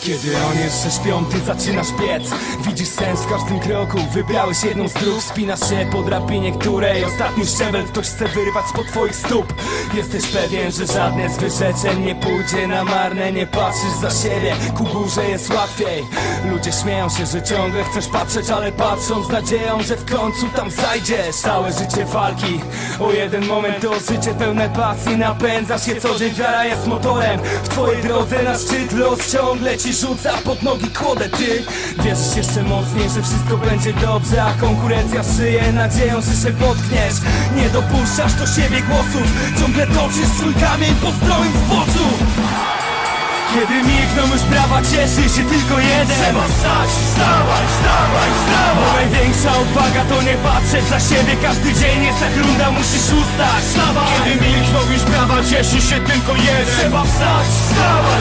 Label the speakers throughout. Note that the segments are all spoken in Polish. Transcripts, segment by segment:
Speaker 1: Kiedy on jeszcze śpią, zaczynasz biec. Widzisz sens w każdym kroku. Wybrałeś jedną z dróg. Spinasz się po drabinie, której Ostatni szczebel ktoś chce wyrwać spod twoich stóp. Jesteś pewien, że żadne z wyrzeczeń Nie pójdzie na marne. Nie patrzysz za siebie. Ku górze jest łatwiej. Ludzie śmieją się, że ciągle chcesz patrzeć Ale patrzą z nadzieją, że w końcu tam zajdziesz Całe życie walki. O jeden moment to życie pełne pasji. Napędza się co dzień, wiara jest motorem. W twojej drodze na szczyt los ciągle ci rzuca pod nogi kłodę Ty wierzysz jeszcze mocniej, że wszystko będzie dobrze A konkurencja szyje nadzieją, że się potkniesz. Nie dopuszczasz do siebie głosów Ciągle toczysz swój kamień po zdrowym zboczu kiedy milkną już brawa, cieszy się tylko jeden. Trzeba wstać, wstawaj, wstawaj Bo największa odwaga to nie patrzeć za siebie. Każdy dzień jest jak runda, musisz ustać. Wstawaj.
Speaker 2: Kiedy milkną już brawa, cieszy się tylko jeden.
Speaker 1: Trzeba wstać, wstawaj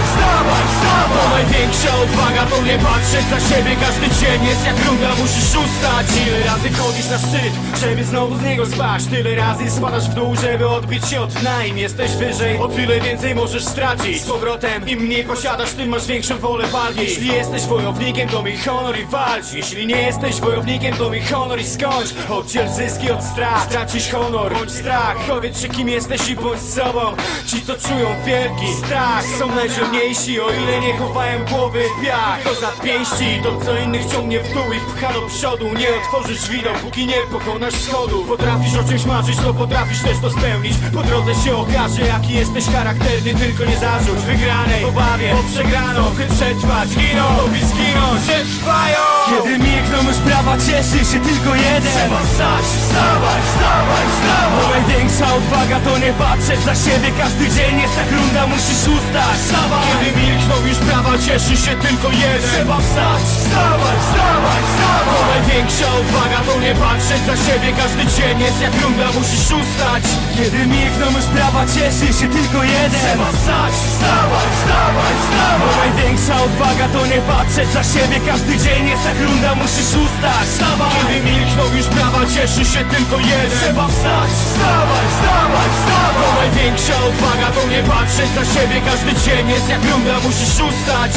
Speaker 2: odwaga to nie patrzeć za siebie. Każdy dzień jest jak runda, musisz ustać. Ile razy chodzisz na szczyt, żeby znowu z niego spaść? Tyle razy spadasz w dół, żeby odbić się od dna Im jesteś wyżej, o tyle więcej możesz stracić. Z powrotem, im mniej posiadasz, tym masz większą wolę walki. Jeśli jesteś wojownikiem, to miej honor i walcz. Jeśli nie jesteś wojownikiem, to miej honor i skończ. Oddziel zyski od strat, stracisz honor bądź strach. Powiedz się kim jesteś i bądź sobą. Ci co czują wielki strach Są najdzielniejsi, o ile nie chowają głowy w piach. To za pięści, to co innych ciągnie w dół i pcha do przodu. Nie otworzysz drzwi, dopóki nie pokonasz schodu. Potrafisz o czymś marzyć, to potrafisz też to spełnić. Po drodze się okaże, jaki jesteś charakterny Tylko nie zarzuć wygranej obawie o przegraną By przetrwać, giną. Lub zginąć Przetrwają!
Speaker 1: Kiedy milkną już brawa, cieszy się tylko jeden.
Speaker 2: Trzeba wstać, wstawaj,
Speaker 1: Bo
Speaker 2: wstawaj
Speaker 1: największa odwaga to nie patrzeć za siebie. Każdy dzień jest jak runda, musisz ustać. Wstawaj.
Speaker 2: Kiedy milkną już prawa, cieszy się tylko jeden.
Speaker 1: Trzeba wstać, wstawaj,
Speaker 2: Bo
Speaker 1: wstawaj
Speaker 2: największa odwaga to nie patrzeć za siebie. Każdy dzień jest jak runda, musisz ustać.
Speaker 1: Kiedy milkną już brawa, cieszy się tylko jeden.
Speaker 2: Trzeba wstać, wstawaj,
Speaker 1: Bo
Speaker 2: wstawaj
Speaker 1: największa odwaga to nie patrzeć za siebie. Każdy dzień jest jak runda, musisz ustać. Wstawaj
Speaker 2: Kiedy milkną już prawa, cieszy się tylko jeden.
Speaker 1: Trzeba wstać, wstawaj,
Speaker 2: Bo
Speaker 1: wstawaj
Speaker 2: największa odwaga to nie patrzeć za siebie. Każdy dzień jest jak runda, musisz ustać